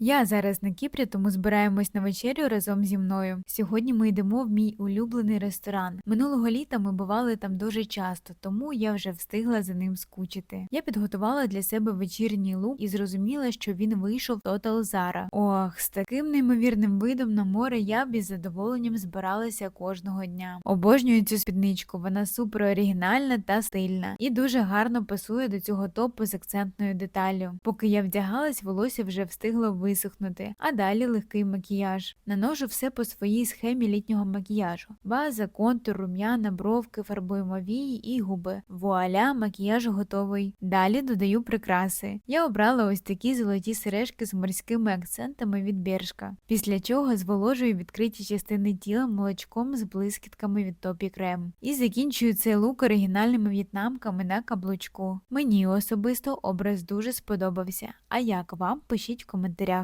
Я зараз на Кіпрі, тому збираємось на вечерю разом зі мною. Сьогодні ми йдемо в мій улюблений ресторан. Минулого літа ми бували там дуже часто, тому я вже встигла за ним скучити. Я підготувала для себе вечірній лук і зрозуміла, що він вийшов Total Zara. Ох, з таким неймовірним видом на море я б із задоволенням збиралася кожного дня. Обожнюю цю спідничку, вона супер оригінальна та стильна і дуже гарно пасує до цього топу з акцентною деталлю. Поки я вдягалась, волосся вже встигло висохнути, а далі легкий макіяж. Наношу все по своїй схемі літнього макіяжу: база, контур, рум'яна, бровки, фарбуємо вії і губи. Вуаля, макіяж готовий. Далі додаю прикраси. Я обрала ось такі золоті сережки з морськими акцентами від Бершка, після чого зволожую відкриті частини тіла молочком з блискітками від Топі Крем. І закінчую цей лук оригінальними в'єтнамками на каблучку. Мені особисто образ дуже сподобався. А як вам? Пишіть в коментарях.